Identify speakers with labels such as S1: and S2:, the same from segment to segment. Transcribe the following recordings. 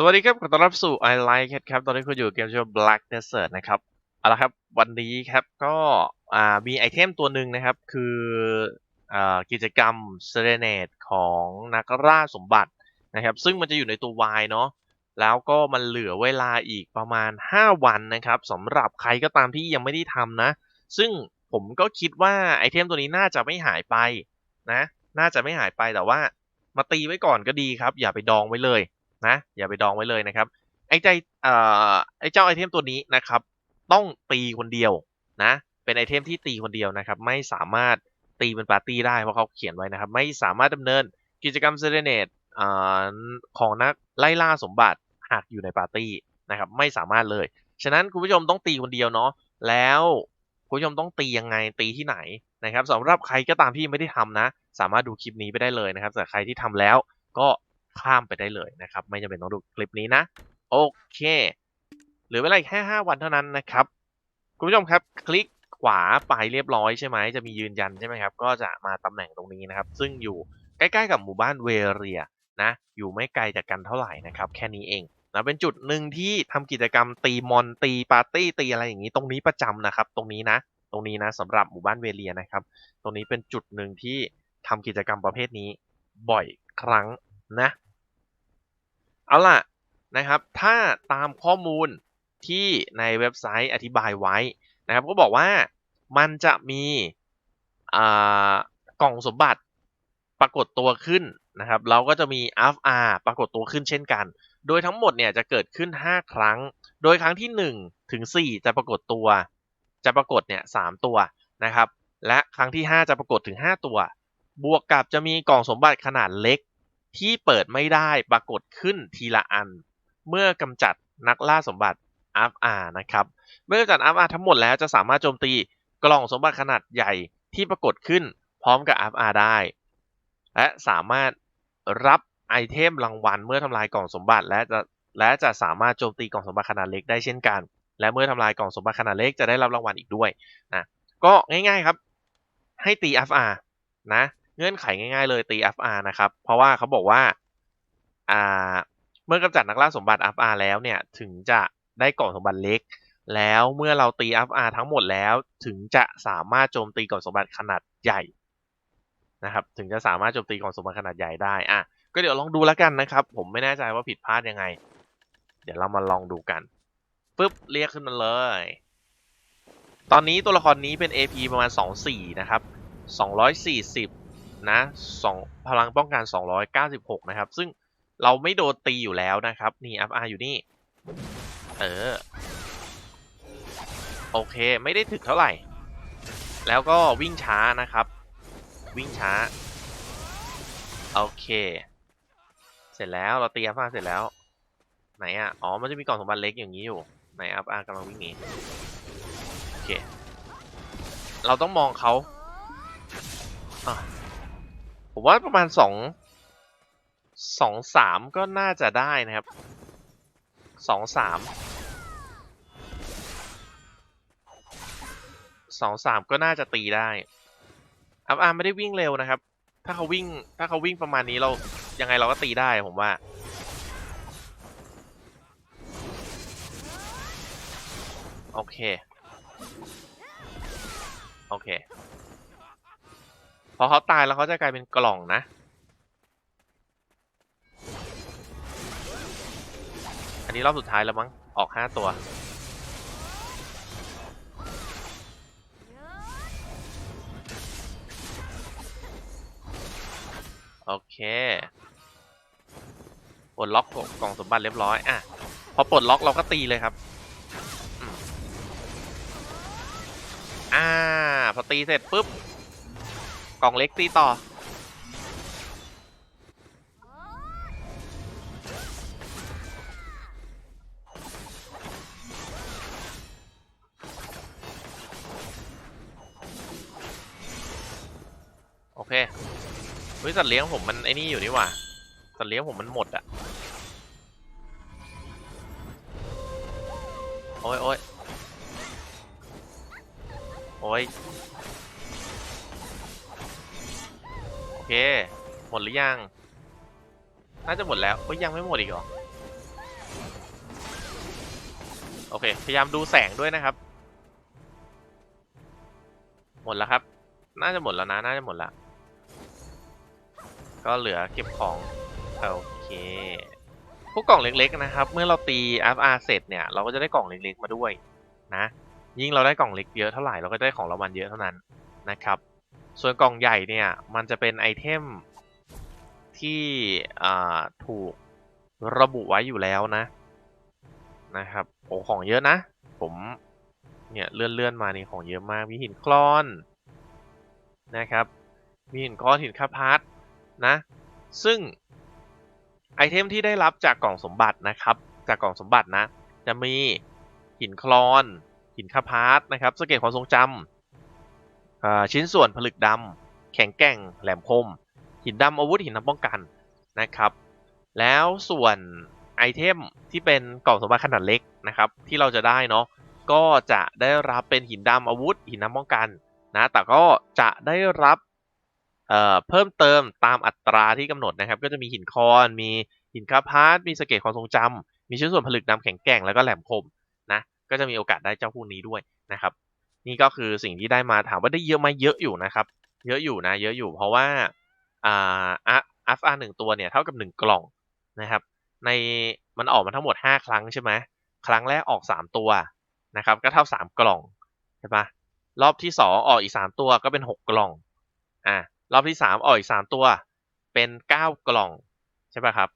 S1: สวัสดีครับ ขอต้อนรับสู่ I Like It ครับ ตอนนี้คุณอยู่เกมชื่อ Black Desert นะครับ เอาละครับ วันนี้ครับ ก็อ่ามีไอเทมตัวหนึ่งนะครับ คืออ่ากิจกรรม Serenade ของนักล่าสมบัตินะครับ ซึ่งมันจะอยู่ในตัว Y เนาะ แล้วก็มันเหลือเวลาอีกประมาณ 5 วันนะครับสำหรับใครก็ตามที่ยังไม่ได้ทำนะ ซึ่งผมก็คิดว่าไอเทมตัวนี้น่าจะไม่หายไปนะ น่าจะไม่หายไปแต่ว่ามาตีไว้ก่อนก็ดีครับ อย่าไปดองไว้เลย นะ อย่าไปดองไว้เลยนะครับ ไอ้ใจเอ่อไอ้เจ้าไอเทมตัวนี้นะครับ ต้องตีคนเดียวนะ เป็นไอเทมที่ตีคนเดียวนะครับ ไม่สามารถตีเป็นปาร์ตี้ได้เพราะเขาเขียนไว้นะครับ ไม่สามารถดำเนินกิจกรรมเซเรเนตของนักไล่ล่าสมบัติหากอยู่ในปาร์ตี้นะครับ ไม่สามารถเลย ฉะนั้นคุณผู้ชมต้องตีคนเดียวเนาะแล้วคุณผู้ชมต้องตียังไงตีที่ไหนนะครับสำหรับใครก็ตามที่ไม่ได้ทำนะ สามารถดูคลิปนี้ไปได้เลยนะครับแต่ใครที่ทำแล้วก็ ข้ามไปได้เลยนะครับ ไม่จำเป็นต้องดูคลิปนี้นะ โอเคหลือเวลาอีกแค่5วันเท่านั้นนะครับ คุณผู้ชมครับ คลิกขวาไปเรียบร้อยใช่ไหมจะมียืนยันใช่ไหมครับ ก็จะมาตำแหน่งตรงนี้นะครับ ซึ่งอยู่ใกล้ๆกับหมู่บ้านเวเรียนะอยู่ไม่ไกลจากกันเท่าไหร่นะครับ แค่นี้เองนะเป็นจุดหนึ่งที่ทำกิจกรรมตีมอนตีปาร์ตี้ตีอะไรอย่างนี้ตรงนี้ประจำนะครับ ตรงนี้นะ ตรงนี้นะสำหรับหมู่บ้านเวเรียนะครับ ตรงนี้เป็นจุดหนึ่งที่ทำกิจกรรมประเภทนี้บ่อยครั้งนะ เอาล่ะนะครับ ถ้าตามข้อมูลที่ในเว็บไซต์อธิบายไว้นะครับ ก็บอกว่ามันจะมีกล่องสมบัติปรากฏตัวขึ้นนะครับ เราก็จะมี FR ปรากฏตัวขึ้นเช่นกัน โดยทั้งหมดเนี่ยจะเกิดขึ้น 5 ครั้ง โดยครั้งที่ 1 ถึง 4 จะปรากฏตัว จะปรากฏเนี่ย3ตัวนะครับ และครั้งที่ 5 จะปรากฏถึง 5 ตัว บวกกับจะมีกล่องสมบัติขนาดเล็ก ที่เปิดไม่ได้ปรากฏขึ้นทีละอัน เมื่อกำจัดนักล่าสมบัติ FR นะครับ เมื่อกำจัด FR ทั้งหมดแล้วจะสามารถโจมตีกล่องสมบัติขนาดใหญ่ที่ปรากฏขึ้นพร้อมกับ FR ได้ และสามารถรับไอเทมรางวัลเมื่อทำลายกล่องสมบัติและจะและจะสามารถโจมตีกล่องสมบัติขนาดเล็กได้เช่นกัน และเมื่อทำลายกล่องสมบัติขนาดเล็กจะได้รับรางวัลอีกด้วยนะก็ง่ายๆครับ ให้ตี FR นะ เงื่อนไขง่ายๆเลยตี FR นะครับ เพราะว่าเขาบอกว่าอ่าเมื่อกำจัดนักล่าสมบัติ FR แล้วเนี่ยถึงจะได้กล่องสมบัติเล็ก แล้วเมื่อเราตี FR ทั้งหมดแล้วถึงจะสามารถโจมตีกล่องสมบัติขนาดใหญ่นะครับถึงจะสามารถโจมตีกล่องสมบัติขนาดใหญ่ได้อะก็เดี๋ยวลองดูแล้วกันนะครับ ผมไม่แน่ใจว่าผิดพลาดยังไง เดี๋ยวเรามาลองดูกันปึ๊บเรียกขึ้นมาเลย ตอนนี้ตัวละครนี้เป็น AP ประมาณ 24 นะครับ 240 นะ2พลังป้องกัน 296 นะครับ ซึ่งเราไม่โดนตีอยู่แล้วนะครับ นี่ FR อาอยู่นี่ เออ โอเค ไม่ได้ถึกเท่าไหร่ แล้วก็วิ่งช้านะครับ วิ่งช้า โอเค เสร็จแล้วเราตี FR เสร็จแล้ว ไหนอะ อ๋อ มันจะมีกล่องสมบัติเล็กอย่างนี้อยู่ ไหน FR กำลังวิ่งหนีโอเค เราต้องมองเขา ผมว่าประมาณสองสองสามก็น่าจะได้นะครับสองสามสองสามก็น่าจะตีได้อัพอาร์ไม่ได้วิ่งเร็วนะครับ ถ้าเขาวิ่งถ้าเขาวิ่งประมาณนี้เรายังไงเราก็ตีได้ผมว่าโอเค โอเค พอเขาตายแล้วเขาจะกลายเป็นกล่องนะ อันนี้รอบสุดท้ายแล้วมั้ง ออกห้าตัว โอเคปลดล็อกกล่องสมบัติเรียบร้อย อะ พอปลดล็อกเราก็ตีเลยครับอ่า พอตีเสร็จปุ๊บ กล่องเล็กตีต่อ โอเคเฮ้ยสัตว์เลี้ยงผมมันไอ้นี่อยู่นี่หว่าสัตว์เลี้ยงผมมันหมดอะโอ้ยโอ้ยโอ้ย เค หมดหรือยัง น่าจะหมดแล้วเฮ้ยยังไม่หมดอีกหรอ โอเค พยายามดูแสงด้วยนะครับ หมดแล้วครับ น่าจะหมดแล้วนะ น่าจะหมดล้วก็เหลือเก็บของ โอเค พวกกล่องเล็กๆนะครับ เมื่อเราตี FR เสร็จเนี่ย เราก็จะได้กล่องเล็กๆมาด้วยนะ ยิ่งเราได้กล่องเล็กเยอะเท่าไหร่ เราก็ได้ของรางวัลเยอะเท่านั้นนะครับ ส่วนกล่องใหญ่เนี่ย มันจะเป็นไอเทมที่ถูกระบุไว้อยู่แล้วนะ นะครับโอ้ของเยอะนะ ผมเนี่ยเลื่อนเลื่อนๆมานี่ของเยอะมากมีหินคลอนนะครับมีหินคลอนหินคาพัดนะ ซึ่งไอเทมที่ได้รับจากกล่องสมบัตินะครับ จากกล่องสมบัตินะ จะมีหินคลอนหินคาพาร์ตนะครับสเกตความทรงจำอ่า ชิ้นส่วนผลึกดำแข็งแกร่งแหลมคม หินดำอาวุธหินน้ำป้องกันนะครับ แล้วส่วนไอเทมที่เป็นกล่องสมบัติขนาดเล็กนะครับที่เราจะได้เนาะก็จะได้รับเป็นหินดำอาวุธหินน้ำป้องกันนะแต่ก็จะได้รับเเพิ่มเติมตามอัตราที่กำหนดนะครับ ก็จะมีหินคอนมีหินคาพาร์ตมีสเกตความทรงจำมีชิ้นส่วนผลึกดำแข็งแกร่งแล้วก็แหลมคมนะก็จะมีโอกาสได้เจ้าพวกนี้ด้วยนะครับ นี่ก็คือสิ่งที่ได้มาถามว่าได้เยอะไหมเยอะอยู่นะครับ เยอะอยู่นะ เยอะอยู่ เพราะว่าอ่าอัฟอาร์หนึ่งตัวเนี่ยเท่ากับหนึ่งกล่องนะครับ ในมันออกมาทั้งหมด5ครั้งใช่ไหมครั้งแรกออก3ตัวนะครับ ก็เท่า3กล่องใช่ปะรอบที่2ออกอีก3ตัวก็เป็น6กล่องอ่ารอบที่3ออกอีก3ตัว เป็น9กล่องใช่ปะครับ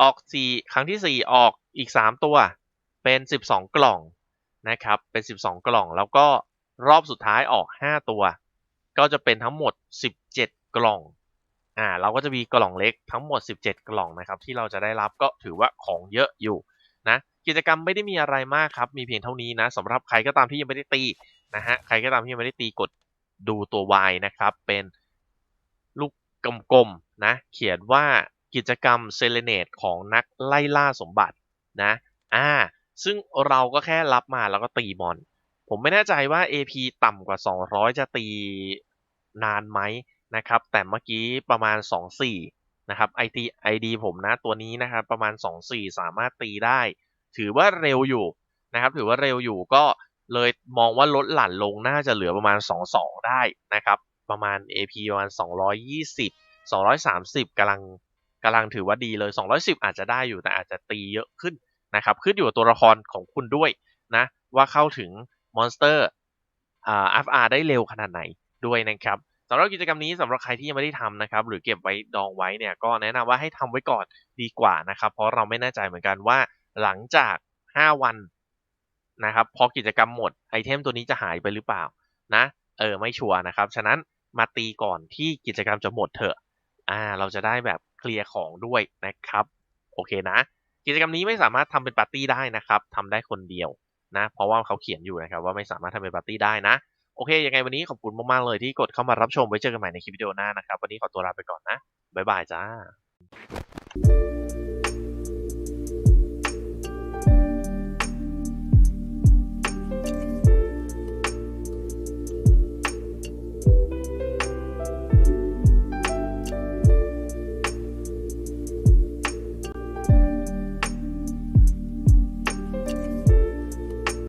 S1: ออก4ครั้งที่4ออกอีก3ตัว เป็น12กล่องนะครับ เป็น12กล่องแล้วก็ รอบสุดท้ายออก 5 ตัว ก็จะเป็นทั้งหมด 17 กล่องอ่าเราก็จะมีกล่องเล็กทั้งหมด 17 กล่องนะครับที่เราจะได้รับก็ถือว่าของเยอะอยู่นะกิจกรรมไม่ได้มีอะไรมากครับมีเพียงเท่านี้นะสำหรับใครก็ตามที่ยังไม่ได้ตีนะฮะใครก็ตามที่ยังไม่ได้ตีกดดูตัว Y นะครับเป็นลูกกลมๆนะเขียนว่ากิจกรรมเซเลเนตของนักไล่ล่าสมบัตินะอ่าซึ่งเราก็แค่รับมาแล้วก็ตีมอน ผมไม่แน่ใจว่า AP ต่ำกว่า 200 จะตีนานไหมนะครับ แต่เมื่อกี้ประมาณ 2-4 นะครับ ID ID ผมนะตัวนี้นะครับ ประมาณ 2-4 สามารถตีได้ ถือว่าเร็วอยู่นะครับ ถือว่าเร็วอยู่ก็เลยมองว่าลดหลั่นลงน่าจะเหลือประมาณ 2-2 ได้นะครับ ประมาณ AP ประมาณ 220 230กำลังกำลังถือว่าดีเลย 210 อาจจะได้อยู่แต่อาจจะตีเยอะขึ้นนะครับ ขึ้นอยู่กับตัวละครของคุณด้วยนะ ว่าเข้าถึง มอนสเตอร์อ่า FR ได้เร็วขนาดไหนด้วยนะครับสำหรับกิจกรรมนี้สำหรับใครที่ยังไม่ได้ทำนะครับ หรือเก็บไว้ดองไว้เนี่ยก็แนะนำว่าให้ทำไว้ก่อนดีกว่านะครับ เพราะเราไม่แน่ใจเหมือนกันว่าหลังจาก 5 วันนะครับพอกิจกรรมหมดไอเทมตัวนี้จะหายไปหรือเปล่านะ เออไม่ชัวร์นะครับ ฉะนั้นมาตีก่อนที่กิจกรรมจะหมดเถอะอ่าเราจะได้แบบเคลียร์ของด้วยนะครับ โอเคนะ กิจกรรมนี้ไม่สามารถทำเป็นปาร์ตี้ได้นะครับทำได้คนเดียว นะ เพราะว่าเขาเขียนอยู่นะครับว่าไม่สามารถทำเป็นปาร์ตี้ได้นะ โอเค ยังไงวันนี้ขอบคุณมาก ๆ เลยที่กดเข้ามารับชมไว้เจอกันใหม่ในคลิปวิดีโอหน้านะครับ วันนี้ขอตัวลาไปก่อนนะ บ๊ายบายจ้า